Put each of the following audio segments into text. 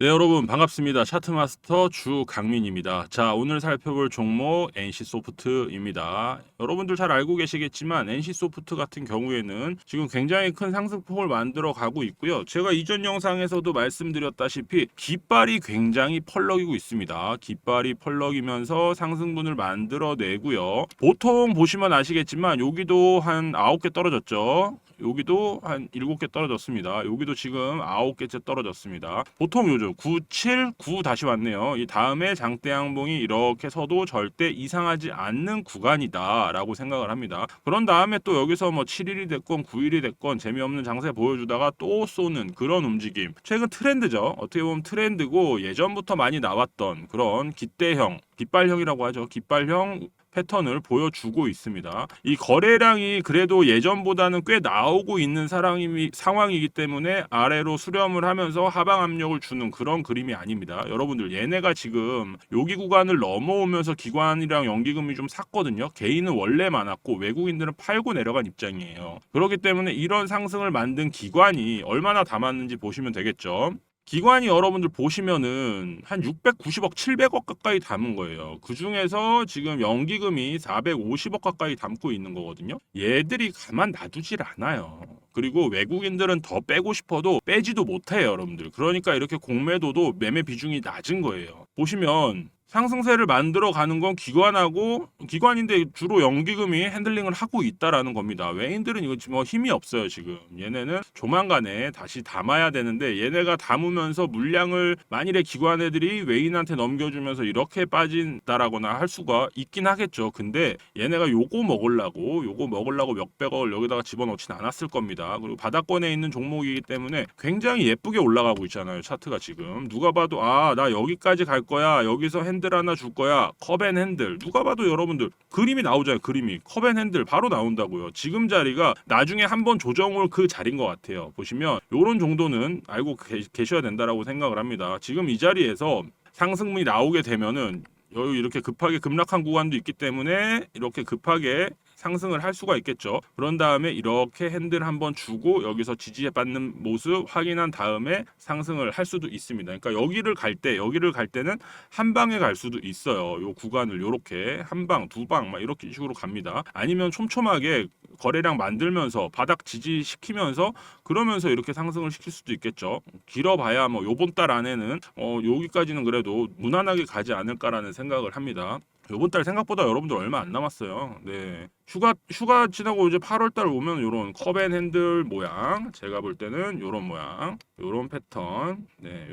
네, 여러분 반갑습니다. 차트마스터 주강민입니다. 자, 오늘 살펴볼 종목 NC소프트입니다. 여러분들 잘 알고 계시겠지만 NC소프트 같은 경우에는 지금 굉장히 큰 상승폭을 만들어 가고 있고요. 제가 이전 영상에서도 말씀드렸다시피 깃발이 굉장히 펄럭이고 있습니다. 깃발이 펄럭이면서 상승분을 만들어 내고요. 보통 보시면 아시겠지만 여기도 한 9개 떨어졌죠. 여기도 한 7개 떨어졌습니다. 여기도 지금 9개째 떨어졌습니다. 보통 요즘 9, 7, 9 다시 왔네요. 이 다음에 장대 양봉이 이렇게 서도 절대 이상하지 않는 구간이다라고 생각을 합니다. 그런 다음에 또 여기서 뭐 7일이 됐건 9일이 됐건 재미없는 장세 보여주다가 또 쏘는 그런 움직임. 최근 트렌드죠. 어떻게 보면 트렌드고 예전부터 많이 나왔던 그런 기대형, 깃발형이라고 하죠. 깃발형 패턴을 보여주고 있습니다. 이 거래량이 그래도 예전보다는 꽤 나오고 있는 상황이기 때문에 아래로 수렴을 하면서 하방 압력을 주는 그런 그림이 아닙니다. 여러분들 얘네가 지금 여기 구간을 넘어오면서 기관이랑 연기금이 좀 샀거든요. 개인은 원래 많았고 외국인들은 팔고 내려간 입장이에요. 그렇기 때문에 이런 상승을 만든 기관이 얼마나 담았는지 보시면 되겠죠. 기관이 여러분들 보시면은 한 690억, 700억 가까이 담은 거예요. 그 중에서 지금 연기금이 450억 가까이 담고 있는 거거든요. 얘들이 가만 놔두질 않아요. 그리고 외국인들은 더 빼고 싶어도 빼지도 못해요, 여러분들. 그러니까 이렇게 공매도도 매매 비중이 낮은 거예요. 보시면 상승세를 만들어 가는 건 기관하고 기관인데 주로 연기금이 핸들링을 하고 있다라는 겁니다. 외인들은 이거 뭐 힘이 없어요 지금. 얘네는 조만간에 다시 담아야 되는데 얘네가 담으면서 물량을 만일에 기관 애들이 외인한테 넘겨주면서 이렇게 빠진다라거나 할 수가 있긴 하겠죠. 근데 얘네가 요거 먹으려고 요거 먹으려고 몇백억을 여기다가 집어넣진 않았을 겁니다. 그리고 바닥권에 있는 종목이기 때문에 굉장히 예쁘게 올라가고 있잖아요 차트가 지금. 누가 봐도 아 나 여기까지 갈 거야 여기서 핸 핸들 하나 줄 거야. 컵앤 핸들. 누가 봐도 여러분들 그림이 나오잖아요. 그림이. 컵앤 핸들 바로 나온다고요. 지금 자리가 나중에 한번 조정을 그 자리인 것 같아요. 보시면 요런 정도는 알고 계, 계셔야 된다라고 생각을 합니다. 지금 이 자리에서 상승문이 나오게 되면은 여기 이렇게 급하게 급락한 구간도 있기 때문에 이렇게 급하게 상승을 할 수가 있겠죠. 그런 다음에 이렇게 핸들 한번 주고 여기서 지지받는 모습 확인한 다음에 상승을 할 수도 있습니다. 그러니까 여기를 갈 때 여기를 갈 때는 한 방에 갈 수도 있어요. 요 구간을 요렇게 한 방, 두 방 막 이렇게 식으로 갑니다. 아니면 촘촘하게 거래량 만들면서 바닥 지지시키면서 그러면서 이렇게 상승을 시킬 수도 있겠죠. 길어봐야 뭐 요번 달 안에는 어 여기까지는 그래도 무난하게 가지 않을까라는 생각을 합니다. 요번 달 생각보다 여러분들 얼마 안 남았어요. 네. 휴가 휴가 지나고 이제 8월 달 오면 요런 컵앤 핸들 모양 제가 볼 때는 요런 모양 요런 패턴 네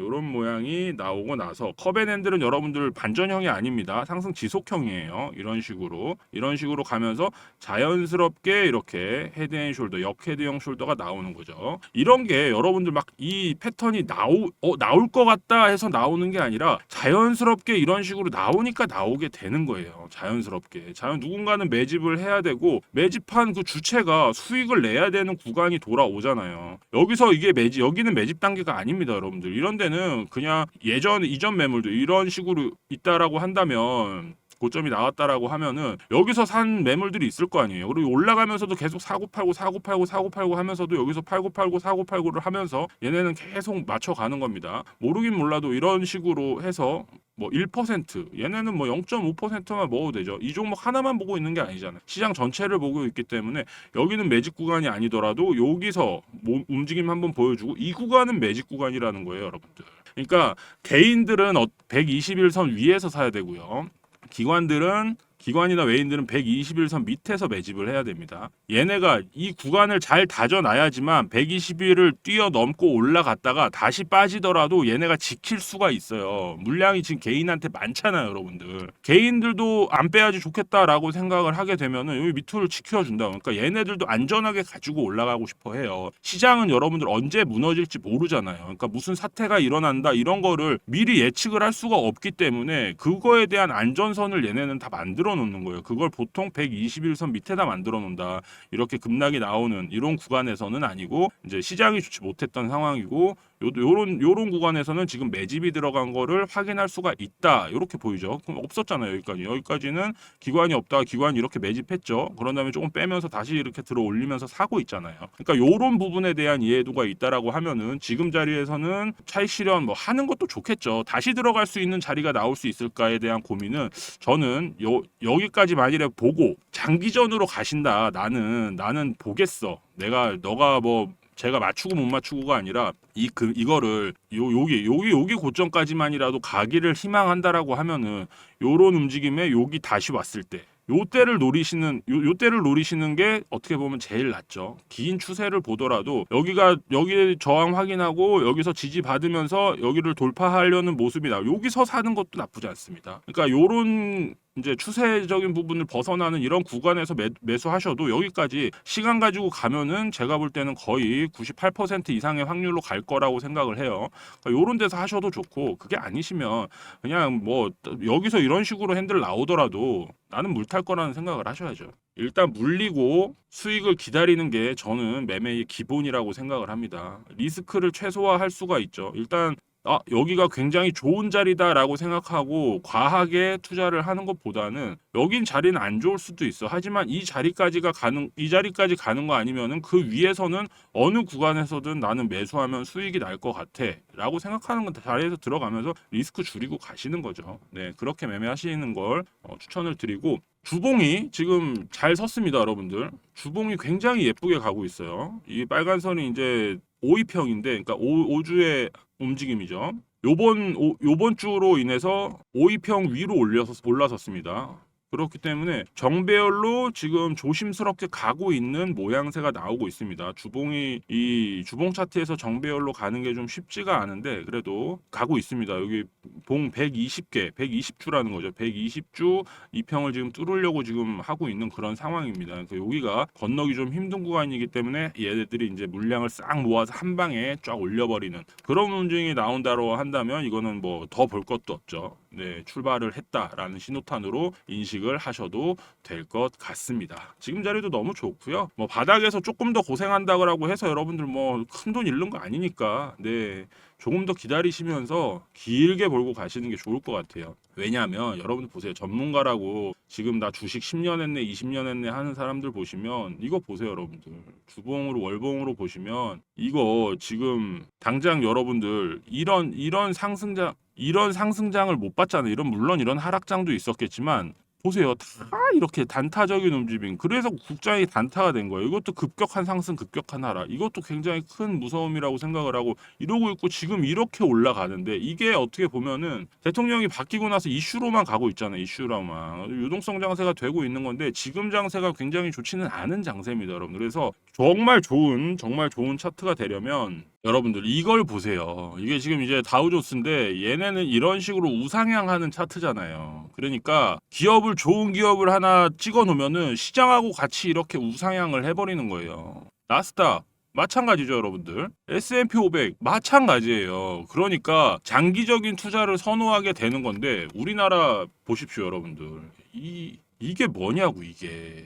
모양이 나오고 나서 핸들은 여러분들 반전형이 아닙니다. 상승 지속형이에요. 이런 식으로 이런 식으로 가면서 자연스럽게 이렇게 헤드앤숄더 역헤드형 숄더가 나오는 거죠. 이런 게 여러분들 막 이 패턴이 나오 어, 나올 것 같다 해서 나오는 게 아니라 자연스럽게 이런 식으로 나오니까 나오게 되는 거예요. 자연스럽게. 자연 누군가는 매집을 해야 되고 매집한 그 주체가 수익을 내야 되는 구간이 돌아오잖아요. 여기서 이게 매집 여기는 매집 단계가 아닙니다, 여러분들. 이런 데는 그냥 예전 이전 매물도 이런 식으로 있다라고 한다면 고점이 나왔다라고 하면은 여기서 산 매물들이 있을 거 아니에요. 그리고 올라가면서도 계속 사고 팔고 사고 팔고 사고 팔고 하면서도 여기서 팔고 팔고 사고 팔고를 하면서 얘네는 계속 맞춰 가는 겁니다. 모르긴 몰라도 이런 식으로 해서 뭐 1% 얘네는 뭐 0.5%만 먹어도 되죠. 이 종목 하나만 보고 있는 게 아니잖아요. 시장 전체를 보고 있기 때문에 여기는 매직 구간이 아니더라도 여기서 뭐 움직임 한번 보여주고 이 구간은 매직 구간이라는 거예요, 여러분들. 그러니까 개인들은 121선 위에서 사야 되고요. 기관들은 기관이나 외인들은 121선 밑에서 매집을 해야 됩니다. 얘네가 이 구간을 잘 다져놔야지만 120일을 뛰어넘고 올라갔다가 다시 빠지더라도 얘네가 지킬 수가 있어요. 물량이 지금 개인한테 많잖아요, 여러분들. 개인들도 안 빼야지 좋겠다라고 생각을 하게 되면은 여기 밑으로 지켜준다. 그러니까 얘네들도 안전하게 가지고 올라가고 싶어 해요. 시장은 여러분들 언제 무너질지 모르잖아요. 그러니까 무슨 사태가 일어난다 이런 거를 미리 예측을 할 수가 없기 때문에 그거에 대한 안전선을 얘네는 다 만들어 놓는 거예요. 그걸 보통 121선 밑에다 만들어 놓는다. 이렇게 급락이 나오는 이런 구간에서는 아니고 이제 시장이 좋지 못했던 상황이고 요, 요런 요런 구간에서는 지금 매집이 들어간 거를 확인할 수가 있다. 이렇게 보이죠. 그럼 없었잖아요. 여기까지. 여기까지는 기관이 없다가 기관이 이렇게 매집했죠. 그런 다음에 조금 빼면서 다시 이렇게 들어 올리면서 사고 있잖아요. 그러니까 요런 부분에 대한 이해도가 있다라고 하면은 지금 자리에서는 차익 실현 뭐 하는 것도 좋겠죠. 다시 들어갈 수 있는 자리가 나올 수 있을까에 대한 고민은 저는 요, 여기까지 만일에 보고 장기전으로 가신다. 나는 나는 보겠어. 내가 너가 뭐 제가 맞추고 못 맞추고가 아니라 이 그 이거를 요 여기 여기 여기 고점까지만이라도 가기를 희망한다라고 하면은 요런 움직임에 여기 다시 왔을 때 요 때를 노리시는 요, 요 때를 노리시는 게 어떻게 보면 제일 낫죠. 긴 추세를 보더라도 여기가 여기 저항 확인하고 여기서 지지 받으면서 여기를 돌파하려는 모습이 나. 여기서 사는 것도 나쁘지 않습니다. 그러니까 요런 이제 추세적인 부분을 벗어나는 이런 구간에서 매, 매수하셔도 여기까지 시간 가지고 가면은 제가 볼 때는 거의 98% 이상의 확률로 갈 거라고 생각을 해요. 그러니까 요런 데서 하셔도 좋고 그게 아니시면 그냥 뭐 여기서 이런 식으로 핸들 나오더라도 나는 물 탈 거라는 생각을 하셔야죠. 일단 물리고 수익을 기다리는 게 저는 매매의 기본이라고 생각을 합니다. 리스크를 최소화할 수가 있죠. 일단 아, 여기가 굉장히 좋은 자리다라고 생각하고 과하게 투자를 하는 것보다는 여긴 자리는 안 좋을 수도 있어. 하지만 이 자리까지가 가는 이 자리까지 가는 거 아니면은 그 위에서는 어느 구간에서든 나는 매수하면 수익이 날 것 같아라고 생각하는 건 자리에서 들어가면서 리스크 줄이고 가시는 거죠. 네, 그렇게 매매하시는 걸 어, 추천을 드리고 주봉이 지금 잘 섰습니다, 여러분들. 주봉이 굉장히 예쁘게 가고 있어요. 이 빨간 선이 이제 5위평인데, 그러니까 5, 주의 움직임이죠. 요번 오, 요번 주로 인해서 5위평 위로 올려서 올라섰습니다. 그렇기 때문에 정배열로 지금 조심스럽게 가고 있는 모양새가 나오고 있습니다. 주봉이 이 주봉 차트에서 정배열로 가는 게 좀 쉽지가 않은데 그래도 가고 있습니다. 여기 봉 120개, 120주라는 거죠. 120주 이 평을 지금 뚫으려고 지금 하고 있는 그런 상황입니다. 그러니까 여기가 건너기 좀 힘든 구간이기 때문에 얘네들이 이제 물량을 싹 모아서 한 방에 쫙 올려버리는 그런 움직임이 나온다고 한다면 이거는 뭐 더 볼 것도 없죠. 네, 출발을 했다라는 신호탄으로 인식을 하셔도 될 것 같습니다. 지금 자리도 너무 좋고요. 뭐 바닥에서 조금 더 고생한다고 해서 여러분들 뭐 큰 돈 잃는 거 아니니까 네. 조금 더 기다리시면서 길게 몰고 가시는 게 좋을 것 같아요. 왜냐하면 여러분들 보세요. 전문가라고 지금 나 주식 10년 했네, 20년 했네 하는 사람들 보시면 이거 보세요, 여러분들. 주봉으로 월봉으로 보시면 이거 지금 당장 여러분들 이런 이런 상승장 이런 상승장을 못 봤잖아요. 이런 물론 이런 하락장도 있었겠지만 보세요. 다 이렇게 단타적인 움직임. 그래서 국장이 단타가 된 거예요. 이것도 급격한 상승, 급격한 하락. 이것도 굉장히 큰 무서움이라고 생각을 하고 이러고 있고 지금 이렇게 올라가는데 이게 어떻게 보면은 대통령이 바뀌고 나서 이슈로만 가고 있잖아요. 이슈로만. 유동성 장세가 되고 있는 건데 지금 장세가 굉장히 좋지는 않은 장세입니다, 여러분. 그래서 정말 좋은 정말 좋은 차트가 되려면 여러분들 이걸 보세요. 이게 지금 이제 다우존스인데 얘네는 이런 식으로 우상향하는 차트잖아요. 그러니까 기업을 좋은 기업을 하나 찍어 놓으면은 시장하고 같이 이렇게 우상향을 해버리는 거예요. 나스닥 마찬가지죠, 여러분들. S&P 500 마찬가지예요. 그러니까 장기적인 투자를 선호하게 되는 건데 우리나라 보십시오, 여러분들. 이 이게 뭐냐고 이게.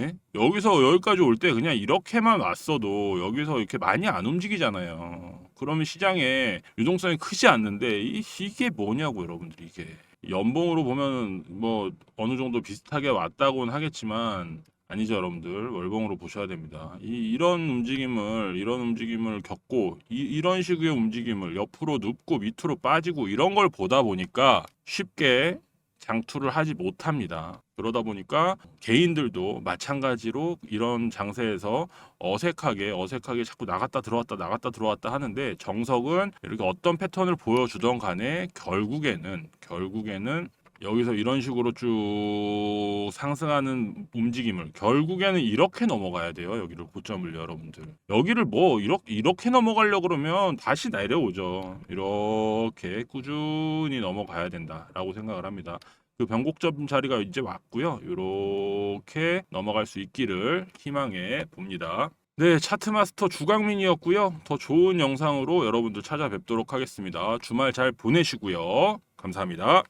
예? 여기서 여기까지 올 때 그냥 이렇게만 왔어도 여기서 이렇게 많이 안 움직이잖아요. 그러면 시장에 유동성이 크지 않는데 이, 이게 뭐냐고 여러분들 이게 연봉으로 보면 뭐 어느 정도 비슷하게 왔다고는 하겠지만 아니죠 여러분들 월봉으로 보셔야 됩니다. 이, 이런 움직임을 이런 움직임을 겪고 이, 이런 식의 움직임을 옆으로 눕고 밑으로 빠지고 이런 걸 보다 보니까 쉽게 장투를 하지 못합니다. 그러다 보니까 개인들도 마찬가지로 이런 장세에서 어색하게 어색하게 자꾸 나갔다 들어왔다 나갔다 들어왔다 하는데 정석은 이렇게 어떤 패턴을 보여주던 간에 결국에는 결국에는 여기서 이런 식으로 쭉 상승하는 움직임을 결국에는 이렇게 넘어가야 돼요. 여기를 고점을 여러분들. 여기를 뭐 이렇게 이렇게 넘어가려 그러면 다시 내려오죠. 이렇게 꾸준히 넘어가야 된다라고 생각을 합니다. 그 변곡점 자리가 이제 왔고요. 이렇게 넘어갈 수 있기를 희망해 봅니다. 네, 차트 마스터 주강민이었고요. 더 좋은 영상으로 여러분들 찾아뵙도록 하겠습니다. 주말 잘 보내시고요. 감사합니다.